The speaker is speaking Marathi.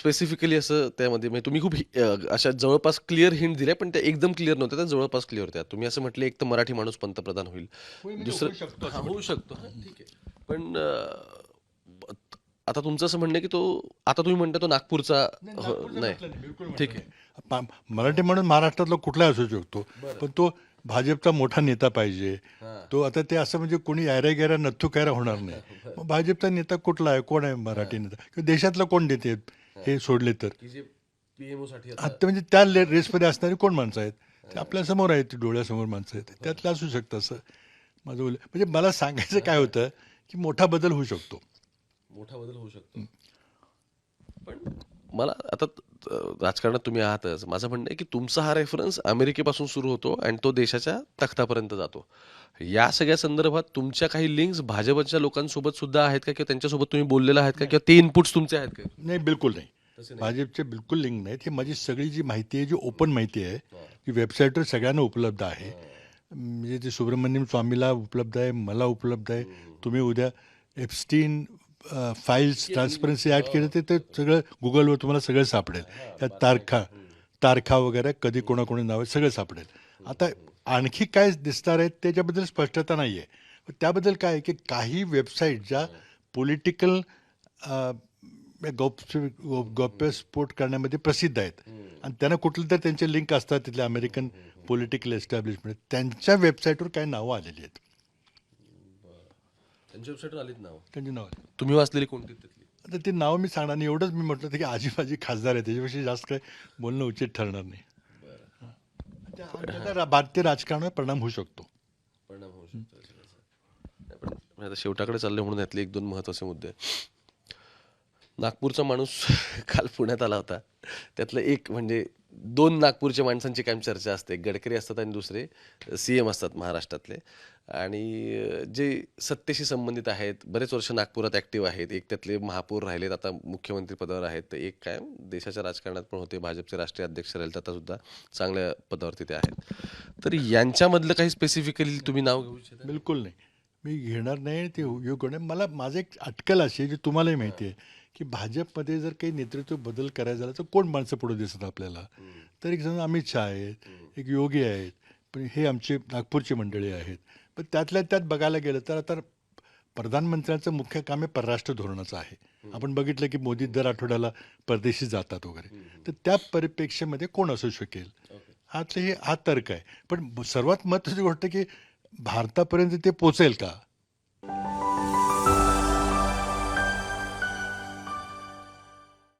स्पेसिफिकली असं त्यामध्ये म्हणजे तुम्ही खूप हि- अशा जवळपास क्लिअर हिंट दिल्या पण त्या एकदम क्लिअर नव्हत्या त्या जवळपास क्लिअर होत्या. तुम्ही असं म्हटलं एक तर मराठी माणूस पंतप्रधान होईल. दुसरं हा, होऊ शकतो. हा, ठीक आहे. पण अ, ब- आता तुमचं असं म्हणणं आहे की तो आता तुम्ही म्हणता तो नागपूरचा हो, नाही. ठीक आहे. पा- मराठी म्हणून महाराष्ट्रातला कुठलाही असू शकतो पण तो भाजपचा मोठा नेता पाहिजे. तो आता ते असं म्हणजे कोणी यायरा गेरा नथू कायरा होणार नाही. मग भाजपचा नेता कुठला आहे? कोण आहे मराठी नेता? किंवा देशातला कोण नेते आहेत हे. सोडले तर. की जे पीएमओ साठी आता म्हणजे त्या रेसमध्ये असणारी कोण माणसं आहेत? ते आपल्यासमोर आहेत डोळ्यासमोर माणसं आहेत. त्यातलं असू शकतं असं माझं बोल म्हणजे मला सांगायचं काय होतं की मोठा बदल होऊ शकतो. मोठा बदल होऊ शकतो. पण मला आता राजकारणात तुम्ही आहातच. माझं म्हणणं आहे की तुमचा हा रेफरन्स अमेरिकेपासून सुरू होतो आणि तो देशाच्या तख्तापर्यंत जातो. या सगळ्या संदर्भात तुमच्या काही लिंक्स भाजपच्या लोकांसोबत सुद्धा आहेत का? किंवा त्यांच्यासोबत तुम्ही बोललेला आहेत का? किंवा ते इनपुट्स तुमचे आहेत का? नाही बिलकुल नाही. भाजपचे बिलकुल लिंक नाहीत. ही माझी सगळी जी माहिती आहे जी ओपन माहिती आहे ती वेबसाईटवर सगळ्यांना उपलब्ध आहे. म्हणजे ते सुब्रमण्यम स्वामीला उपलब्ध आहे मला उपलब्ध आहे. तुम्ही उद्या एफस्टीन फाईल्स ट्रान्सपरन्सी ॲड केलं ते ते सगळं गुगलवर तुम्हाला सगळं सापडेल. त्या तारखा. तारखा वगैरे कधी कोणाकोणी नाव आहे सगळं सापडेल. आता आणखी काय दिसणार आहेत त्याच्याबद्दल स्पष्टता नाही आहे त्याबद्दल काय आहे की काही वेबसाईट ज्या पॉलिटिकल गौप्य गौप्यस्फोट करण्यामध्ये प्रसिद्ध आहेत. आणि त्यांना कुठलं तर त्यांचे लिंक असतात तिथले अमेरिकन पॉलिटिकल एस्टॅब्लिशमेंट त्यांच्या वेबसाईटवर काही नावं आलेली आहेत? त्यांच्या वेबसाईटवर आलीत नाव? त्यांची नावं तुम्ही वाचलेली कोणती तिथली? आता ते नावं मी सांगणार नाही एवढंच मी म्हटलं होतं की आजी माझी खासदार आहे त्याच्याविषयी जास्त काही बोलणं उचित ठरणार नाही. त्या- त्याचा रा- भारतीय राजकारणावर परिणाम होऊ शकतो. परिणाम होऊ शकतो याचा. नाही, पण मी आता शेवटाकडे चालले म्हणून यातले एक दोन महत्त्वाचे मुद्दे नागपूरचा माणूस काल पुण्यात आला होता. त्यातलं एक म्हणजे दोन नागपूरच्या माणसांची कायम चर्चा असते. गडकरी असतात आणि दुसरे सी एम असतात महाराष्ट्रातले. आणि जे सत्तेशी संबंधित आहेत बरेच वर्ष नागपुरात ॲक्टिव्ह आहेत. एक त्यातले महापौर राहिलेत आता मुख्यमंत्री पदावर आहेत. तर एक काय देशाच्या राजकारणात पण होते. भाजपचे राष्ट्रीय अध्यक्ष राहिले आता सुद्धा चांगल्या पदावरती ते आहेत. तर यांच्यामधलं काही स्पेसिफिकली तुम्ही नाव घेऊ शकता बिलकुल नाही. मी घेणार नाही ते योग्य नाही. मला माझं एक अटकल अशी आहे जी तुम्हालाही माहिती आहे. की भाजपमध्ये जर काही नेतृत्व बदल करायचा झाला तर कोण माणसं पुढे दिसत आपल्याला? तर एक जण अमित शहा आहेत एक योगी आहेत पण हे आमचे नागपूरची मंडळी आहेत. पण त्यातल्या त्यात बघायला गेलं तर आता प्रधानमंत्र्यांचं मुख्य काम आहे परराष्ट्र धोरणाचं आहे. आपण बघितलं की मोदी दर आठवड्याला परदेशी जातात वगैरे. तर त्या परिप्रेक्ष्यामध्ये कोण असू शकेल? हातले हे हा तर्क आहे. पण सर्वात महत्त्वाची गोष्ट की भारतापर्यंत ते पोचेल का?